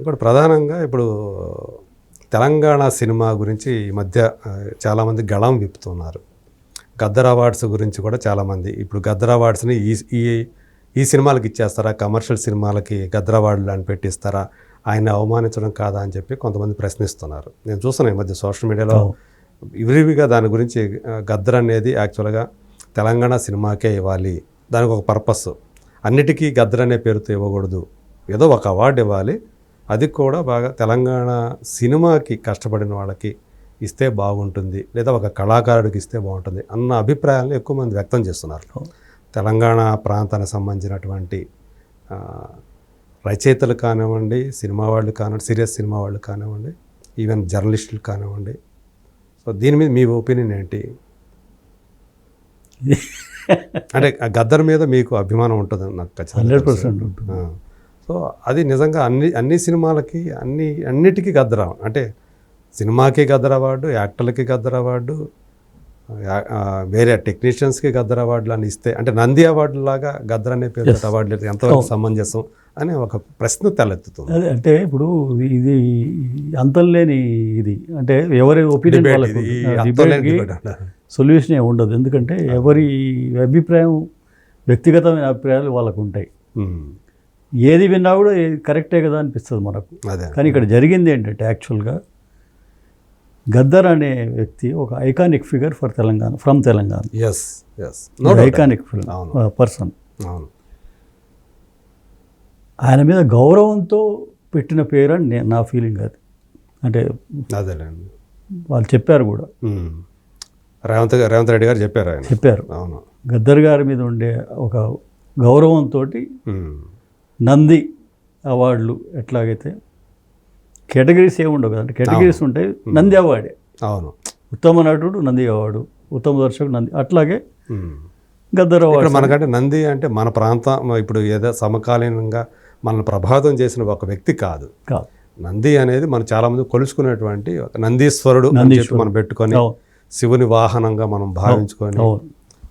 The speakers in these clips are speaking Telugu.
ఇప్పుడు ప్రధానంగా ఇప్పుడు తెలంగాణ సినిమా గురించి ఈ మధ్య చాలామంది గళం విప్పుతున్నారు. గద్దర్ అవార్డ్స్ గురించి కూడా చాలామంది. ఇప్పుడు గద్దర్ అవార్డ్స్ని ఈ ఈ ఈ సినిమాలకి ఇచ్చేస్తారా? కమర్షియల్ సినిమాలకి గద్దర్ అవార్డులు అని పెట్టిస్తారా? ఆయన అవమానించడం కాదా అని చెప్పి కొంతమంది ప్రశ్నిస్తున్నారు. నేను చూస్తున్నాను ఈ మధ్య సోషల్ మీడియాలో విరివిగా దాని గురించి గద్దర్ అనేది యాక్చువల్గా తెలంగాణ సినిమాకే ఇవ్వాలి. దానికి ఒక పర్పస్. అన్నిటికీ గద్దర్ అనే పేరుతో ఇవ్వకూడదు. ఏదో ఒక అవార్డు ఇవ్వాలి. అది కూడా బాగా తెలంగాణ సినిమాకి కష్టపడిన వాళ్ళకి ఇస్తే బాగుంటుంది లేదా ఒక కళాకారుడికి ఇస్తే బాగుంటుంది అన్న అభిప్రాయాలను ఎక్కువ మంది వ్యక్తం చేస్తున్నారు. తెలంగాణ ప్రాంతానికి సంబంధించినటువంటి రచయితలు కానివ్వండి సినిమా వాళ్ళు కానివ్వండి సీరియస్ సినిమా వాళ్ళు కానివ్వండి ఈవెన్ జర్నలిస్టులు కానివ్వండి. సో దీని మీద మీ ఒపీనియన్ ఏంటి? అంటే ఆ గద్దర్ మీద మీకు అభిమానం ఉంటుంది నాకు ఖచ్చితంగా హండ్రెడ్. పర్సెంట్ ఉంటుంది. సో అది నిజంగా అన్ని అన్ని సినిమాలకి అన్ని అన్నిటికీ గద్దర. అంటే సినిమాకి గద్దర్ అవార్డు యాక్టర్లకి గద్దర్ అవార్డు వేరే టెక్నీషియన్స్కి గద్దర్ అవార్డులు అని ఇస్తే అంటే నంది అవార్డు లాగా గద్దర్ అనే పేరు అవార్డులు ఎంతవరకు సమంజసం అని ఒక ప్రశ్న తలెత్తుతుంది. అదే అంటే ఇప్పుడు ఇది అంతం లేని ఇది అంటే ఎవరి ఒపీనియన్. సొల్యూషన్ ఏమి ఉండదు. ఎందుకంటే ఎవరి అభిప్రాయం వ్యక్తిగతమైన అభిప్రాయాలు వాళ్ళకు ఉంటాయి. ఏది విన్నా కూడా కరెక్టే కదా అనిపిస్తుంది మనకు. అదే కానీ ఇక్కడ జరిగింది ఏంటంటే యాక్చువల్గా గద్దర్ అనే వ్యక్తి ఒక iconic figure for Telangana from Telangana. Yes yes iconic. Person అవును. ఆయన మీద గౌరవంతో పెట్టిన పేరు అని నేను నా ఫీలింగ్ అది. అంటే అదేలేండి. వాళ్ళు చెప్పారు కూడా. రేవంత్ రేవంత్ రెడ్డి గారు చెప్పారు ఆయన. చెప్పారు. అవును. గద్దర్ గారి మీద ఉండే ఒక గౌరవంతో. నంది అవార్డులు ఎట్లాగైతే కేటగిరీస్ ఏమి ఉండవు కదండి. కేటగిరీస్ ఉంటాయి. నంది అవార్డే. అవును. ఉత్తమ నటుడు నంది అవార్డు ఉత్తమ దర్శకుడు నంది. అట్లాగే. గద్దర్ అవార్డు మనకంటే నంది అంటే మన ప్రాంతం ఇప్పుడు ఏదో సమకాలీనంగా మనల్ని ప్రభావితం చేసిన ఒక వ్యక్తి కాదు. కాదు. నంది అనేది మనం చాలా మంది కొలుసుకునేటువంటి ఒక నందీశ్వరుడు అని చెప్పి మనం పెట్టుకొని. శివుని వాహనంగా మనం భావించుకొని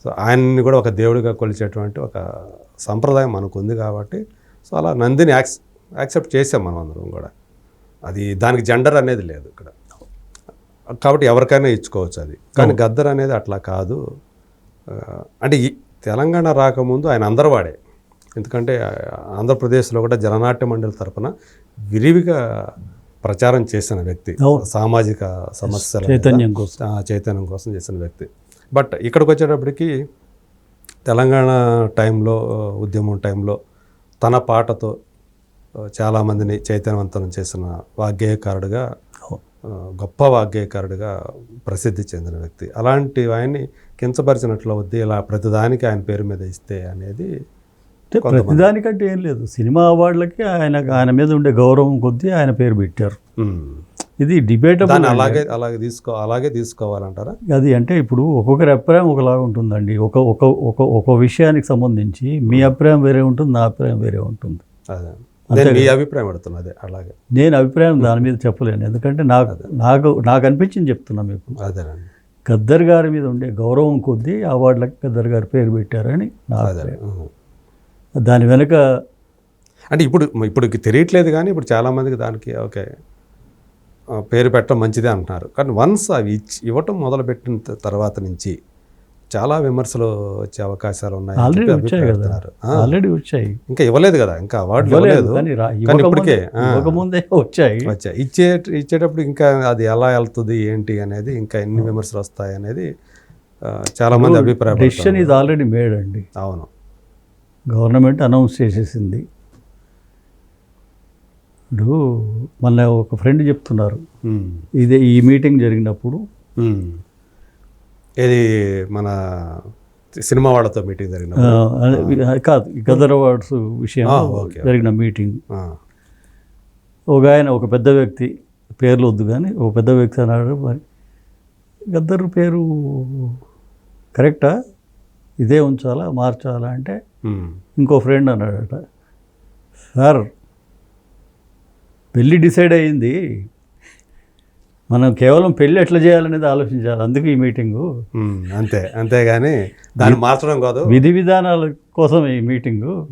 సో ఆయన్ని కూడా ఒక దేవుడిగా కొలిచేటువంటి ఒక సంప్రదాయం మనకు ఉంది కాబట్టి సో అలా నందిని యాక్స్ యాక్సెప్ట్ చేసాం మనం అందరం కూడా. అది దానికి జెండర్ అనేది లేదు ఇక్కడ. కాబట్టి ఎవరికైనా ఇచ్చుకోవచ్చు అది. కానీ గద్దర్ అనేది అట్లా కాదు. అంటే ఈ తెలంగాణ రాకముందు ఆయన అందరవాడే. ఎందుకంటే ఆంధ్రప్రదేశ్లో కూడా జననాట్య మండలి తరపున విరివిగా ప్రచారం చేసిన వ్యక్తి. సామాజిక సమస్యల చైతన్యం కోసం. చైతన్యం కోసం చేసిన వ్యక్తి. బట్ ఇక్కడికి వచ్చేటప్పటికి తెలంగాణ టైంలో ఉద్యమం టైంలో తన పాటతో చాలామందిని చైతన్యవంతం చేసిన వాగ్గేయకారుడుగా గొప్ప వాగ్గేయకారుడుగా ప్రసిద్ధి చెందిన వ్యక్తి. అలాంటి ఆయన్ని కించపరిచినట్లు అవుద్ది ఇలా ప్రతిదానికి ఆయన పేరు మీద ఇస్తే అనేది ప్రతిదానికంటే ఏం లేదు. సినిమా అవార్డులకి ఆయన ఆయన మీద ఉండే గౌరవం కొద్దీ ఆయన పేరు పెట్టారు. ఇది డిబేటబుల్ దాన్ని అలాగే అలాగే తీసుకో అలాగే తీసుకోవాలంటారా? అది అంటే ఇప్పుడు ఒక్కొక్కరి అభిప్రాయం ఒకలాగా ఉంటుందండి. ఒక ఒక ఒక ఒక విషయానికి సంబంధించి మీ అభిప్రాయం వేరే ఉంటుంది నా అభిప్రాయం వేరే ఉంటుంది. అదే. మీ అభిప్రాయం అడుగుతున్నా అదే అలాగే. నేను అభిప్రాయం దాని మీద చెప్పలేను. ఎందుకంటే నాకు నాకు నాకు అనిపించింది చెప్తున్నా మీకు. అదేనండి. గద్దర్ గారి మీద ఉండే గౌరవం కొద్దీ అవార్డులకు గద్దర్ గారి పేరు పెట్టారని నా. దాని వెనుక అంటే ఇప్పుడు ఇప్పుడు తెలియట్లేదు కానీ ఇప్పుడు చాలామందికి దానికి ఓకే. పేరు పెట్టడం మంచిదే అంటున్నారు. కానీ వన్స్ అవి ఇచ్చి ఇవ్వటం మొదలుపెట్టిన తర్వాత నుంచి చాలా విమర్శలు వచ్చే అవకాశాలు ఉన్నాయి ఆల్రెడీ వచ్చాయి కదా. ఆల్రెడీ వచ్చాయి. ఇంకా ఇవ్వలేదు కదా ఇంకా అవార్డు ఇవ్వలేదు కానీ ఇప్పటికే ఇవ్వకముందే వచ్చాయి. వచ్చాయి. ఇచ్చే ఇచ్చేటప్పుడు ఇంకా అది ఎలా వెళ్తుంది ఏంటి అనేది ఇంకా ఎన్ని విమర్శలు వస్తాయి అనేది చాలా మంది అభిప్రాయం డెసిషన్ ఇది ఆల్రెడీ మేడ్ అండి. అవును. గవర్నమెంట్ అనౌన్స్ చేసేసింది. ఇప్పుడు మొన్న ఒక ఫ్రెండ్ చెప్తున్నారు. ఇదే ఈ మీటింగ్ జరిగినప్పుడు. ఏది మన సినిమా వాళ్ళతో మీటింగ్ జరిగిన కాదు గదర్ అవార్డ్స్ ఓకే, జరిగిన మీటింగ్. ఒక ఆయన ఒక పెద్ద వ్యక్తి పేర్లు వద్దు కానీ ఒక పెద్ద వ్యక్తి అన్నాడు మరి గద్దర్ పేరు కరెక్టా? ఇదే ఉంచాలా మార్చాలా అంటే. ఇంకో ఫ్రెండ్ అన్నాడట. సార్ పెళ్ళి డిసైడ్ అయ్యింది. మనం కేవలం పెళ్ళి ఎట్లా చేయాలనేది ఆలోచించాలి. అందుకే ఈ మీటింగు. అంతే. అంతేగాని దాన్ని మార్చడం కాదు. విధి విధానాల కోసం ఈ మీటింగు.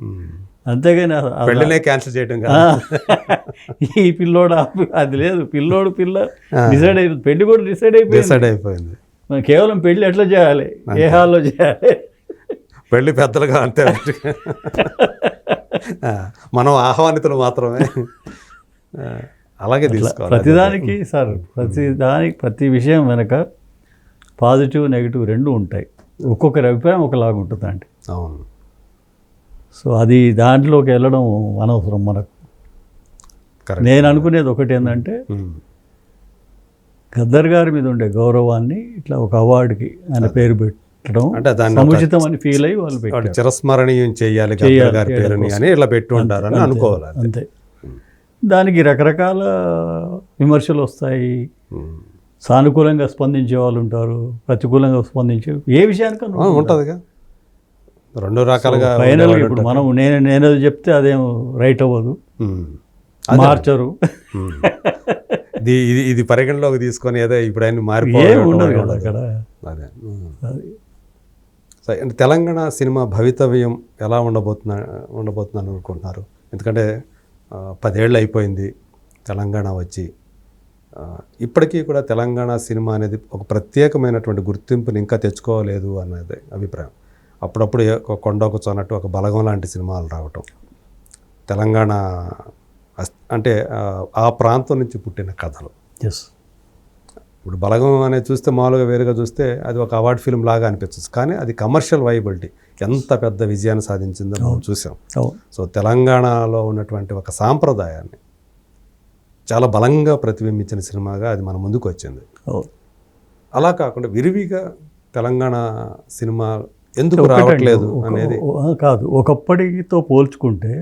అంతేగాని పెళ్ళినే క్యాన్సిల్ చేయడం ఈ పిల్లోడు అది లేదు. పిల్లోడు పిల్ల డిసైడ్ అయిపోయింది పెళ్ళి కూడా డిసైడ్ అయిపోయింది. డిసైడ్ అయిపోయింది. మనం కేవలం పెళ్ళి ఎట్లా చేయాలి? ఏ హాల్లో చేయాలి? పెళ్ళి పెద్దలుగా అంతే. మనం ఆహ్వానితులు మాత్రమే. అలాగే తీసుకోవాలి. ప్రతిదానికి సార్ ప్రతి దానికి ప్రతి విషయం వెనక పాజిటివ్ నెగిటివ్ రెండు ఉంటాయి. ఒక్కొక్కరి అభిప్రాయం ఒకలాగా ఉంటుందండి అవును. సో అది దాంట్లోకి వెళ్ళడం అనవసరం మనకు. నేను అనుకునేది ఒకటి ఏంటంటే గద్దర్ గారి మీద ఉండే గౌరవాన్ని ఇట్లా ఒక అవార్డుకి ఆయన పేరు పెట్టడం అంటే దాన్ని సముచితం అని ఫీల్ అయ్యి వాళ్ళు చిరస్మరణీయం చేయాలి గద్దర్ గారి పేరుని అని ఇట్లా పెట్టి ఉంటారని అనుకోవాలి అంతే. దానికి రకరకాల విమర్శలు వస్తాయి. సానుకూలంగా స్పందించే వాళ్ళు ఉంటారు ప్రతికూలంగా స్పందించే ఏ విషయానికన్నా ఉంటదిగా రెండు రకాలుగా ఫైనల్ ఇప్పుడు మనం నేను నేనేది చెప్తే అదేం రైట్ అవ్వదు. మార్చరు. ఇది ఇది పరిగణలోకి తీసుకొని ఏదో ఇప్పుడు ఆయన ఉండదు. కదా అక్కడ అదే. అది అంటే తెలంగాణ సినిమా భవితవ్యం ఎలా ఉండబోతున్నా ఉండబోతుందని అనుకుంటున్నారు ఎందుకంటే పదేళ్ళు అయిపోయింది తెలంగాణ వచ్చి. ఇప్పటికీ కూడా తెలంగాణ సినిమా అనేది ఒక ప్రత్యేకమైనటువంటి గుర్తింపుని ఇంకా తెచ్చుకోలేదు అన్నది అభిప్రాయం. అప్పుడప్పుడు ఒక కొండకు చోనట్టు ఒక బలగం లాంటి సినిమాలు రావటం. తెలంగాణ అంటే ఆ ప్రాంతం నుంచి పుట్టిన కథలు. ఎస్ ఇప్పుడు బలగం అనేది చూస్తే మామూలుగా వేరుగా చూస్తే అది ఒక అవార్డ్ ఫిల్మ్ లాగా అనిపించచ్చు. కానీ అది కమర్షియల్ వైబిలిటీ ఎంత పెద్ద విజయాన్ని సాధించిందో మనం చూసాం. సో తెలంగాణలో ఉన్నటువంటి ఒక సాంప్రదాయాన్ని చాలా బలంగా ప్రతిబింబించిన సినిమాగా అది మన ముందుకు వచ్చింది. అలా కాకుండా విరివిగా తెలంగాణ సినిమా ఎందుకు రావట్లేదు అనేది కాదు. ఒకప్పటితో పోల్చుకుంటే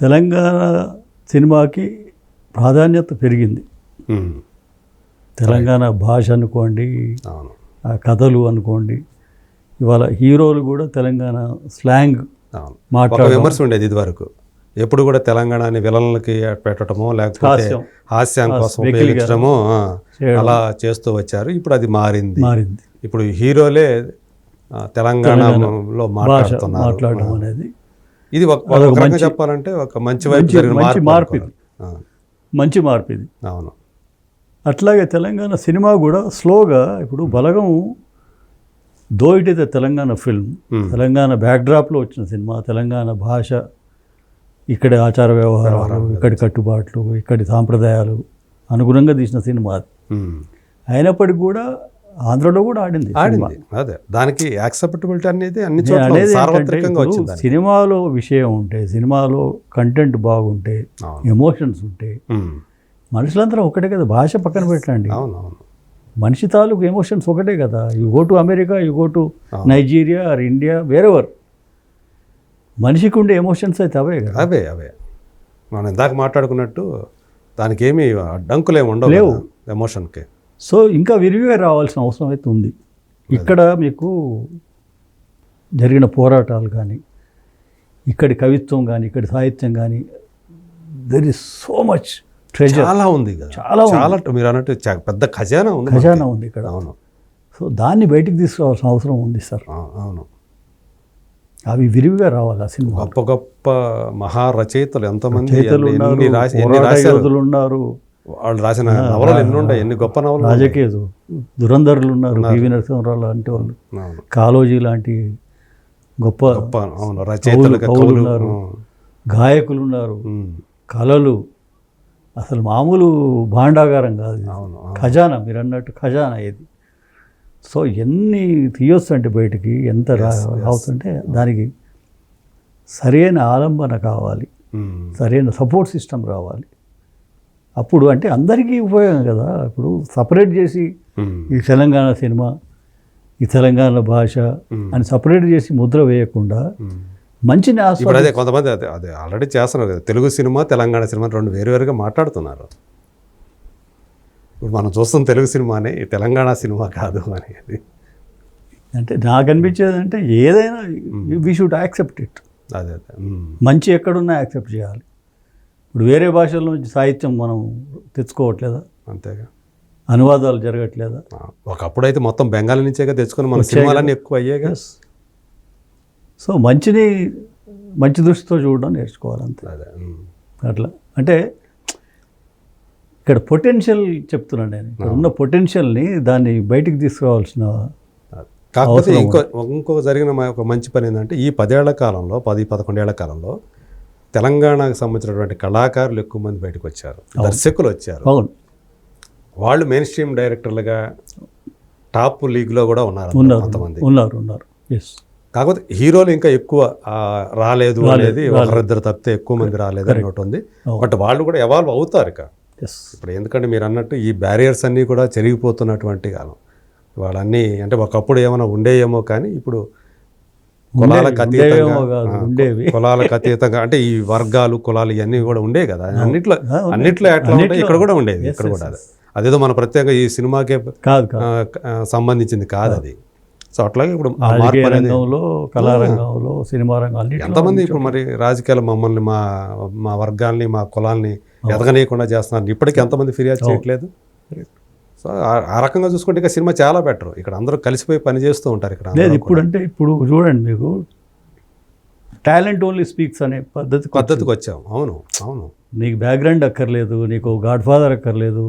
తెలంగాణ సినిమాకి ప్రాధాన్యత పెరిగింది. తెలంగాణ భాష అనుకోండి అవును. ఆ కథలు అనుకోండి ఇవాళ హీరోలు కూడా తెలంగాణ స్లాంగ్ మాట్లాడడం. విమర్శ ఉండేది ఇది వరకు ఎప్పుడు కూడా తెలంగాణని విలన్లకి పెట్టడమో లేకపోతే హాస్యం. కోసం ఉపయోగించడమో. అలా చేస్తూ వచ్చారు. ఇప్పుడు అది మారింది. మారింది. ఇప్పుడు హీరోలే తెలంగాణలో మాట్లాడుతున్నారు. అనేది. ఇది ఒక చెప్పాలంటే ఒక మంచి వైపు మార్పు మంచి మార్పు ఇది. అవును. అట్లాగే తెలంగాణ సినిమా కూడా స్లోగా ఇప్పుడు Balagam though it is Telangana film. Telangana బ్యాక్డ్రాప్లో వచ్చిన సినిమా తెలంగాణ భాష ఇక్కడి ఆచార వ్యవహారాలు ఇక్కడి కట్టుబాట్లు ఇక్కడి సాంప్రదాయాలు అనుగుణంగా తీసిన సినిమా అది. అయినప్పటికీ కూడా ఆంధ్రలో కూడా ఆడింది. ఆడింది అదే దానికి యాక్సెప్టబిలిటీ అనేది అన్ని అనేది సినిమాలో విషయం ఉంటే సినిమాలో కంటెంట్ బాగుంటే ఎమోషన్స్ ఉంటే. మనుషులందరం ఒకటే కదా భాష పక్కన పెట్టండి. అవును అవును మనిషి తాలూకు ఎమోషన్స్ ఒకటే కదా you go to America you go to Nigeria or India wherever మనిషికి ఉండే ఎమోషన్స్ అయితే అవే కదా. అవే అవే. మనం ఇందాక మాట్లాడుకున్నట్టు దానికి ఏమి అడ్డంకులు ఏమి ఉండవు లేవు. ఎమోషన్కి సో ఇంకా విరివిగా రావాల్సిన అవసరం అయితే ఉంది. ఇక్కడ మీకు జరిగిన పోరాటాలు కానీ ఇక్కడి కవిత్వం కానీ ఇక్కడి సాహిత్యం కానీ there is so much treasure చాలా ఉంది చాలా. చాలా మీరు అన్నట్టు పెద్ద ఖజానా ఉంది ఖజానా. ఉంది ఇక్కడ. అవును. సో దాన్ని బయటికి తీసుకురావాల్సిన అవసరం ఉంది సార్. అవును. అవి విరివిగా రావాలి ఆ సినిమా. గొప్ప గొప్ప మహారచయితలు ఎంతమంది రాశారు? ఉన్నారు. వాళ్ళు రాసిన నవలలు ఎన్ని ఉన్నాయి ఎన్ని గొప్ప నవలలు ఉన్నాయి. రాజకీయ దురంధరులు ఉన్నారు పివి నరసింహరావు లాంటి వాళ్ళు. కాలోజీ లాంటి గొప్ప గొప్ప అవును రచయితలు ఉన్నారు. గాయకులు ఉన్నారు. కళలు అసలు మామూలు భాండాగారం కాదు. అవును. ఖజానా మీరు అన్నట్టు ఖజానా ఇది. సో ఎన్ని తీయొచ్చు అంటే బయటికి ఎంత రా అవుతుంటే దానికి సరైన ఆలంబన కావాలి. ఉమ్, సరైన సపోర్ట్ సిస్టమ్ రావాలి. అప్పుడు అంటే అందరికీ ఉపయోగం కదా. ఇప్పుడు సపరేట్ చేసి ఉమ్, ఈ తెలంగాణ సినిమా ఈ తెలంగాణ భాష ఉమ్, అని సపరేట్ చేసి ముద్ర వేయకుండా. మంచిని ఇప్పుడు అదే కొంతమంది అదే అదే ఆల్రెడీ చేస్తున్నారు. కదా తెలుగు సినిమా తెలంగాణ సినిమా రెండు వేరువేరుగా మాట్లాడుతున్నారు. ఇప్పుడు మనం చూస్తున్న తెలుగు సినిమానే తెలంగాణ సినిమా కాదు అనేది. అంటే నాకు అనిపించేది అంటే ఏదైనా వీ షుడ్ యాక్సెప్ట్ ఇట్ అదే అదే. ఉమ్, మంచి ఎక్కడున్నా యాక్సెప్ట్ చేయాలి. ఇప్పుడు వేరే భాషల నుంచి సాహిత్యం మనం తెచ్చుకోవట్లేదా? అంతేగా. అనువాదాలు జరగట్లేదా? ఆ, ఒకప్పుడైతే మొత్తం బెంగాలీ నుంచేగా తెచ్చుకుని మన సినిమాలన్నీ ఎక్కువ అయ్యేగా సో మంచిని మంచి దృష్టితో చూడడం నేర్చుకోవాలి అంతే అదే ఉమ్. అట్లా. అంటే ఇక్కడ పొటెన్షియల్ చెప్తున్నాను నేను. ఇక్కడ ఉన్న పొటెన్షియల్ని దాన్ని బయటికి తీసుకురావాల్సిన కాకపోతే ఇంకో ఇంకొక జరిగిన మా- ఒక మంచి పని ఏంటంటే ఈ పదేళ్ళ కాలంలో పది పదకొండేళ్ళ కాలంలో తెలంగాణకు సంబంధించినటువంటి కళాకారులు ఎక్కువ మంది బయటకు వచ్చారు. దర్శకులు వచ్చారు. అవును. వాళ్ళు మెయిన్ స్ట్రీమ్ డైరెక్టర్లుగా టాప్ లీగ్లో కూడా ఉన్నారు ఉన్నారు కొంతమంది. ఉన్నారు ఉన్నారు. ఎస్ కాకపోతే హీరోలు ఇంకా ఎక్కువ రాలేదు అనేది ఒకరిద్దరు తప్పితే ఎక్కువ మంది రాలేదు అని ఒకటి ఉంది. బట్ వాళ్ళు కూడా ఎవాల్వ్ అవుతారు ఇక. ఇప్పుడు ఎందుకంటే మీరు అన్నట్టు ఈ బ్యారియర్స్ అన్నీ కూడా చెరిగిపోతున్నటువంటి కాలం. వాళ్ళన్నీ అంటే ఒకప్పుడు ఏమైనా ఉండేయేమో కానీ ఇప్పుడు కులాలకు అతీతంగా. కులాలకు అతీతంగా అంటే ఈ వర్గాలు కులాలు ఇవన్నీ కూడా ఉండేవి కదా. అన్నిట్లో. అన్నిట్లో ఎట్లా ఉంటాయి ఇక్కడ కూడా ఉండేది ఇక్కడ కూడా అది. అదేదో మన ప్రత్యేక ఈ సినిమాకే సంబంధించింది కాదు అది. సో అట్లాగే ఇప్పుడు మార్పు రంగంలో కళారంగంలో సినిమా రంగం అన్నింటిలో ఎంతమంది ఇప్పుడు మరి రాజకీయాలు మమ్మల్ని మా మా వర్గాల్ని మా కులాల్ని ఎదగనీయకుండా చేస్తున్నారు. ఇప్పటికీ ఎంతమంది ఫిర్యాదు చేయట్లేదు? సో ఆ- రకంగా చూసుకుంటే ఇక సినిమా చాలా బెటర్. ఇక్కడ అందరూ కలిసిపోయి పని చేస్తూ ఉంటారు ఇక్కడ లేదు ఇప్పుడు అంటే ఇప్పుడు చూడండి మీకు టాలెంట్ ఓన్లీ స్పీక్స్ అనే పద్ధతి పద్ధతికి వచ్చాం. అవును అవును. నీకు బ్యాక్గ్రౌండ్ అక్కర్లేదు నీకు గాడ్ ఫాదర్ అక్కర్లేదు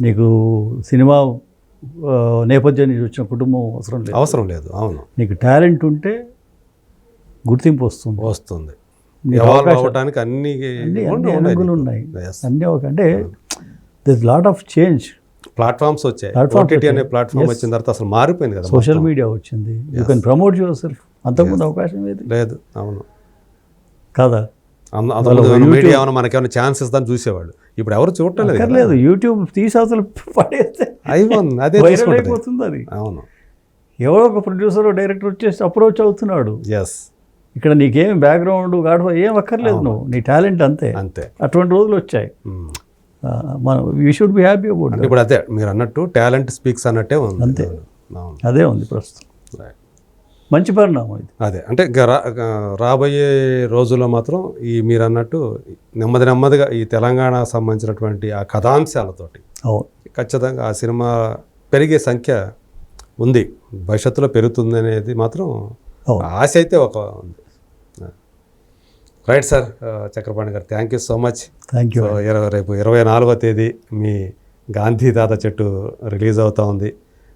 నీకు సినిమా నేపథ్యం నుంచి వచ్చిన కుటుంబం అవసరం లేదు. అవసరం లేదు అవును. నీకు టాలెంట్ ఉంటే గుర్తింపు వస్తుంది. వస్తుంది. అన్ని ఉన్నాయి. అన్నీ ఒక అంటే this lot of change platforms వచ్చాయి. ఓటీటీ అనే. ప్లాట్ఫామ్ వచ్చిన తర్వాత అసలు మారిపోయింది కదా సోషల్ మీడియా వచ్చింది. You can promote yourself అంతకుముందు అవకాశం ఏది? లేదు అవును. కాదా? మీడియా ఏమైనా మనకేమైనా ఛాన్స్ ఇస్తుందని చూసేవాళ్ళు. ఇప్పుడు ఎవరు చూడటం లేదు యూట్యూబ్ తీసి అసలు పడేస్తే అదే. అయిపోతుంది అది. అవును. ఎవరో ఒక ప్రొడ్యూసర్ డైరెక్టర్ వచ్చేసి అప్రోచ్ అవుతున్నాడు. ఎస్ ఇక్కడ నీకేం బ్యాక్గ్రౌండ్ గాడ్ ఏం అక్కర్లేదు నువ్వు. నీ టాలెంట్ అంతే. అంతే. అటువంటి రోజులు వచ్చాయి. మనం you should be happy about ఇప్పుడు అదే మీరు అన్నట్టు టాలెంట్ స్పీక్స్ అన్నట్టే ఉంది. అంతే. అవును. అదే ఉంది ప్రస్తుతం. మంచి పరిణామం ఇది. అదే. అంటే రాబోయే రోజుల్లో మాత్రం ఈ మీరు అన్నట్టు నెమ్మది నెమ్మదిగా ఈ తెలంగాణ సంబంధించినటువంటి ఆ కథాంశాలతోటి ఖచ్చితంగా ఆ సినిమా పెరిగే సంఖ్య ఉంది. భవిష్యత్తులో పెరుగుతుంది అనేది మాత్రం. ఆశ అయితే ఒక ఉంది. Right sir Chakrapani garu thank you so much thank you ఇరవై రేపు ఇరవై నాలుగో తేదీ మీ గాంధీ తాత చెట్టు రిలీజ్ అవుతా ఉంది.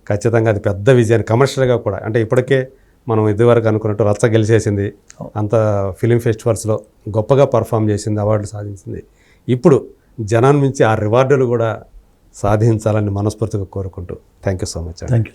ఖచ్చితంగా అది పెద్ద విజయాన్ని కమర్షియల్గా కూడా అంటే ఇప్పటికే మనం ఇదివరకు అనుకున్నట్టు రచ్చ గెలిచేసింది. అంత ఫిలిం ఫెస్టివల్స్లో గొప్పగా పర్ఫామ్ చేసింది అవార్డులు సాధించింది. ఇప్పుడు జనాన్ని మించి ఆ రివార్డులు కూడా సాధించాలని మనస్ఫూర్తిగా కోరుకుంటూ. థ్యాంక్ యూ సో మచ్ అండి థ్యాంక్ యూ